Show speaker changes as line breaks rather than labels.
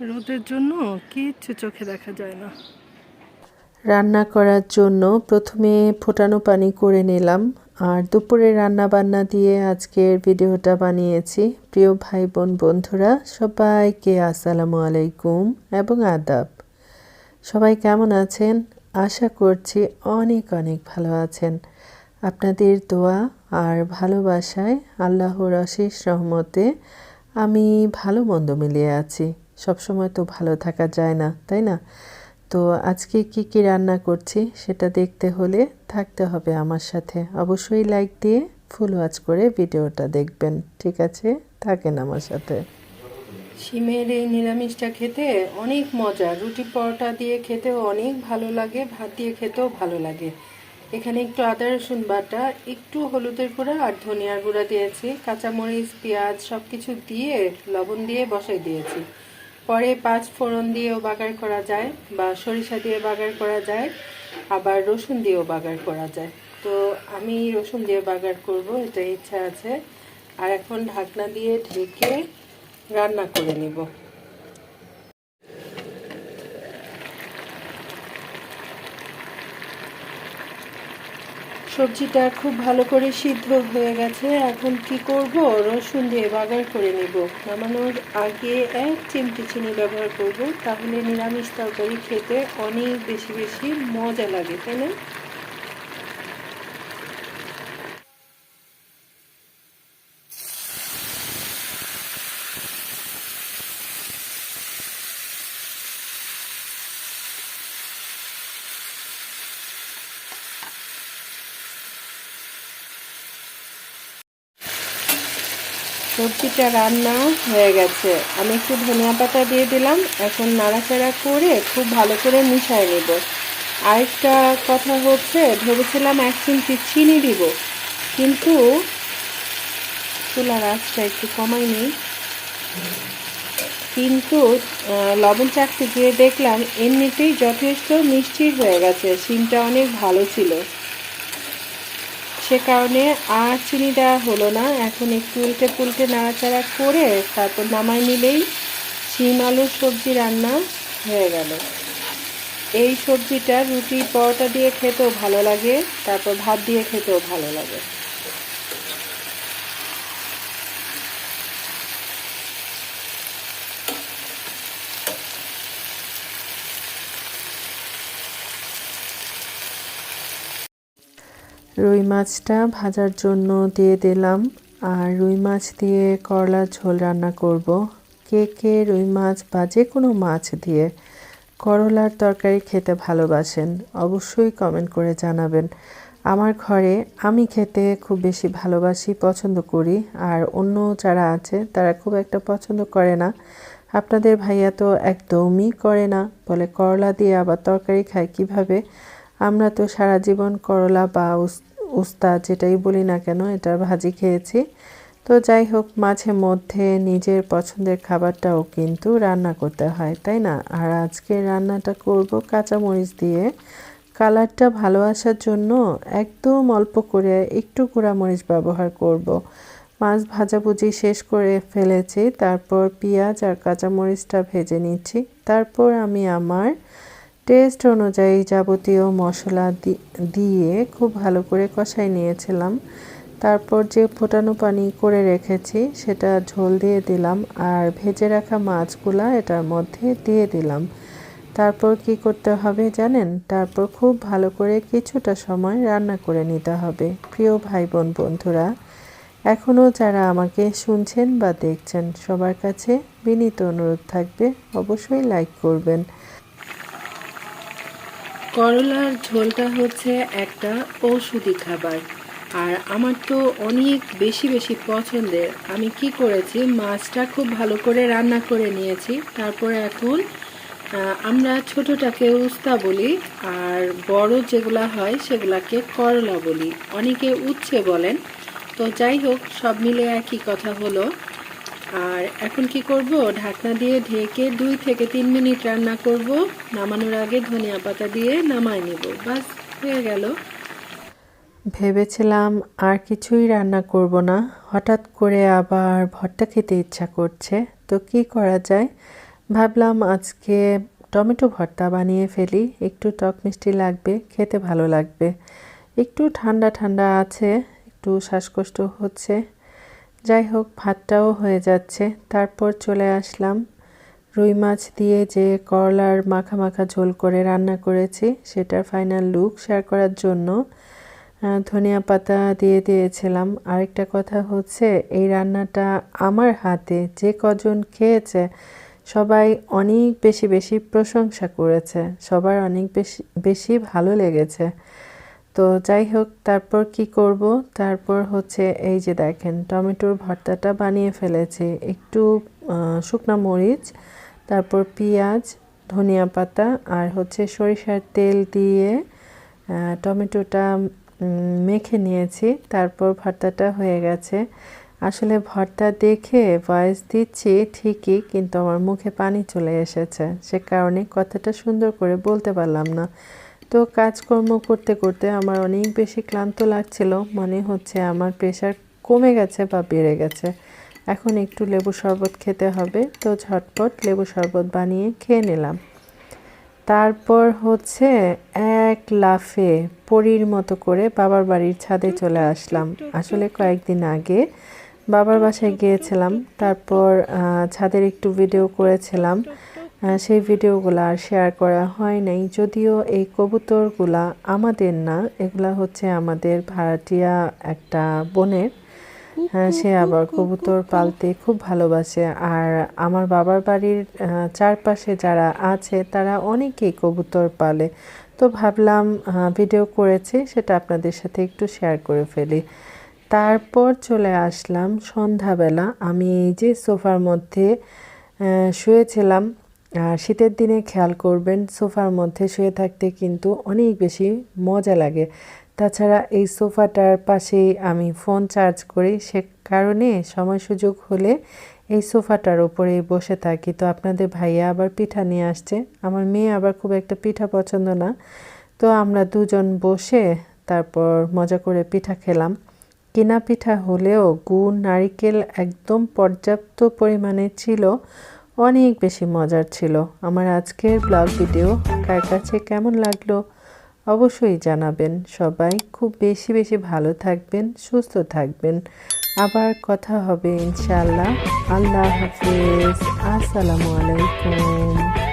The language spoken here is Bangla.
রোদের জন্য কিচ্ছু চোখে দেখা যায় না।
রান্না করার জন্য প্রথমে ফোটানো পানি করে নিলাম আর দুপুরে রান্না বান্না দিয়ে আজকের ভিডিওটা বানিয়েছি। প্রিয় ভাই বোন বন্ধুরা, সবাইকে আসসালামু আলাইকুম এবং আদাব। সবাই কেমন আছেন? আশা করছি অনেক অনেক ভালো আছেন। আপনাদের দোয়া আর ভালোবাসায় আল্লাহর অশেষ রহমতে আমি ভালো মন্দ মিলিয়ে আছি। সবসময় তো ভালো থাকা যায় না, তাই না? তো আজকে কি কি রান্না করছি সেটা দেখতে হলে থাকতে হবে আমার সাথে। অবশ্যই লাইক দিয়ে ফুল ওয়াচ করে ভিডিওটা দেখবেন, ঠিক আছে? থাকেন আমার সাথে।
শিমের এই নিরামিষটা খেতে অনেক মজা। রুটি পরোটা দিয়ে খেতেও অনেক ভালো লাগে, ভাত দিয়ে খেতেও ভালো লাগে। এখানে একটু আদা, রসুন বাটা, একটু হলুদের গুঁড়া আর ধনিয়ার গুঁড়া দিয়েছি। কাঁচামরিচ, পেঁয়াজ সব কিছু দিয়ে, লবণ দিয়ে বসাই দিয়েছি। পরে পাঁচ ফোড়ন দিয়েও বাগার করা যায় বা সরিষা দিয়ে বাগার করা যায়, আবার রসুন দিয়েও বাগার করা যায়। তো আমি রসুন দিয়ে বাগার করব এটা ইচ্ছা আছে। আর এখন ঢাকনা দিয়ে ঢেকে রান্না করে নিব। সবজিটা খুব ভালো করে সিদ্ধ হয়ে গেছে। এখন কি করব? রসুন দিয়ে বাগার করে নেব। নামানোর আগে এক চিমটি চিনি ব্যবহার করব। তাহলে নিরামিষ তরকারি খেতে অনেক বেশি বেশি মজা লাগে, তাই না? সবজিটা রান্না হয়ে গেছে। আমি একটু ধনিয়া পাতা দিয়ে দিলাম। এখন নাড়াচাড়া করে খুব ভালো করে মিশিয়ে নেব। আরেকটা কথা হচ্ছে, ভেবেছিলাম এক চিমটি চিনি দিব, কিন্তু চুলার আঁচটা একটু কমাই নেই কিন্তু লবণ চাকতে দিয়ে দেখলাম, এমনিতেই যথেষ্ট মিষ্টি হয়ে গেছে। সিমটা অনেক ভালো ছিল। সে কারণে আর চিনি দেওয়া হলো না। এখন একটু উল্টে পুল্টে নাড়াচাড়া করে তারপর নামাই নিলেই শিম আলুর সবজি রান্না হয়ে গেল। এই সবজিটা রুটি পরোটা দিয়ে খেতেও ভালো লাগে, তারপর ভাত দিয়ে খেতেও ভালো লাগে।
রুই মাছটা ভাজার জন্য দিয়ে দিলাম আর রুই মাছ দিয়ে করলার ঝোল রান্না করব। কে কে রুই মাছ বা যে কোনো মাছ দিয়ে করলার তরকারি খেতে ভালোবাসেন অবশ্যই কমেন্ট করে জানাবেন। আমার ঘরে আমি খেতে খুব বেশি ভালোবাসি, পছন্দ করি আর অন্য যারা আছে তারা খুব একটা পছন্দ করে না। আপনাদের ভাইয়া তো একদমই করে না। বলে করলা দিয়ে আবার তরকারি খায় কীভাবে? আমরা তো সারা জীবন করলা বা উস্তা যেটাই বলি না কেন এটার ভাজি খেয়েছি। তো যাই হোক, মাঝে মধ্যে নিজের পছন্দের খাবারটাও কিন্তু রান্না করতে হয়, তাই না? আর আজকে রান্নাটা করব কাঁচামরিচ দিয়ে। কালারটা ভালো আসার জন্য একদম অল্প করে একটু মরিচ ব্যবহার করব। মাছ ভাজাভুজি শেষ করে ফেলেছি, তারপর পেঁয়াজ আর কাঁচামরিচটা ভেজে নিচ্ছি। তারপর আমি আমার টেস্ট অনুযায়ী যাবতীয় মশলা দিয়ে খুব ভালো করে কষাই নিয়েছিলাম। তারপর যে ফোটানো পানি করে রেখেছি, সেটা ঝোল দিয়ে দিলাম আর ভেজে রাখা মাছগুলা এটার মধ্যে দিয়ে দিলাম। তারপর কি করতে হবে জানেন? তারপর খুব ভালো করে কিছুটা সময় রান্না করে নিতে হবে। প্রিয় ভাই বোন বন্ধুরা এখনও যারা আমাকে শুনছেন বা দেখছেন, সবার কাছে বিনীত অনুরোধ থাকবে, অবশ্যই লাইক করবেন।
করলার ঝোলটা হচ্ছে একটা ঔষধি খাবার। আর আমার তো অনেক বেশি বেশি পছন্দের। আমি কি করেছি, মাছটা খুব ভালো করে রান্না করে নিয়েছি। তারপর এখন আমরা ছোটোটাকে উস্তা বলি, আর বড় যেগুলা হয় সেগুলাকে করলা বলি। অনেকে উচ্ছে বলেন। তো যাই হোক, সব মিলে একই কথা হলো। আর এখন কি করব? ঢাকনা দিয়ে ঢেকে দুই থেকে তিন মিনিট রান্না করব। নামানোর আগে ধনিয়া পাতা দিয়ে নামাই নেব। বাস, হয়ে গেল।
ভেবেছিলাম আর কিছুই রান্না করব না। হঠাৎ করে আবার ভর্তা খেতে ইচ্ছা করছে। তো কি করা যায়? ভাবলাম আজকে টমেটো ভর্তা বানিয়ে ফেলি। একটু টক মিষ্টি লাগবে, খেতে ভালো লাগবে। একটু ঠান্ডা ঠান্ডা আছে, একটু শ্বাসকষ্ট হচ্ছে। যাই হোক, ভাতটাও হয়ে যাচ্ছে। তারপর চলে আসলাম। রুই মাছ দিয়ে যে করলার মাখা মাখা ঝোল করে রান্না করেছি, সেটার ফাইনাল লুক শেয়ার করার জন্য ধনিয়া পাতা দিয়ে দিয়েছিলাম। আরেকটা কথা হচ্ছে, এই রান্নাটা আমার হাতে, যে কজন খেয়েছে, সবাই অনেক বেশি বেশি প্রশংসা করেছে। সবার অনেক বেশি বেশি ভালো লেগেছে। তো যাই হোক, তারপর কি করব? তারপর হচ্ছে এই যে দেখেন, টমেটোর ভর্তাটা বানিয়ে ফেলেছি। একটু শুকনা মরিচ, তারপর পেঁয়াজ, ধনিয়া পাতা আর হচ্ছে সরিষার তেল দিয়ে টমেটোটা মেখে নিয়েছি। তারপর ভর্তাটা হয়ে গেছে। আসলে ভর্তা দেখে ভয়েস দিচ্ছি ঠিকই, কিন্তু আমার মুখে পানি চলে এসেছে। সে কারণে কথাটা সুন্দর করে বলতে পারলাম না। তো কাজকর্ম করতে করতে আমার অনেক বেশি ক্লান্ত লাগছিল। মনে হচ্ছে আমার প্রেশার কমে গেছে বা বেড়ে গেছে। এখন একটু লেবু শরবত খেতে হবে। তো ঝটপট লেবু শরবত বানিয়ে খেয়ে নিলাম। তারপর হচ্ছে এক লাফে পরীর মতো করে বাবার বাড়ির ছাদে চলে আসলাম। আসলে কয়েকদিন আগে বাবার বাসায় গিয়েছিলাম। তারপর ছাদের একটু ভিডিও করেছিলাম। সেই ভিডিওগুলো আর শেয়ার করা হয় নাই। যদিও এই কবুতরগুলা আমাদের না, এগুলা হচ্ছে আমাদের ভাড়াটিয়া একটা বোনের। হ্যাঁ সে আবার কবুতর পালতে খুব ভালোবাসে। আর আমার বাবার বাড়ির চারপাশে যারা আছে, তারা অনেকেই কবুতর পালে। তো ভাবলাম ভিডিও করেছি, সেটা আপনাদের সাথে একটু শেয়ার করে ফেলি। তারপর চলে আসলাম সন্ধ্যাবেলা। আমি এই যে সোফার মধ্যে শুয়েছিলাম আর শীতের দিনে খেয়াল করবেন, সোফার মধ্যে শুয়ে থাকতে কিন্তু অনেক বেশি মজা লাগে। তাছাড়া এই সোফাটার পাশেই আমি ফোন চার্জ করি, সে কারণে সময় সুযোগ হলে এই সোফাটার ওপরেই বসে থাকি। তো আপনাদের ভাইয়া আবার পিঠা নিয়ে আসছে, আমার মেয়ে আবার খুব একটা পিঠা পছন্দ না। তো আমরা দুজন বসে তারপর মজা করে পিঠা খেলাম। কিনা পিঠা হলেও গুড়, নারিকেল একদম পর্যাপ্ত পরিমাণে ছিল। অনেক বেশি মজার ছিল। আমার আজকের ব্লগ ভিডিও কার কাছে কেমন লাগল অবশ্যই জানাবেন। সবাই খুব বেশি বেশি ভালো থাকবেন, সুস্থ থাকবেন। আবার কথা হবে ইনশাল্লাহ আল্লাহ হাফিজ। আসসালামু আলাইকুম।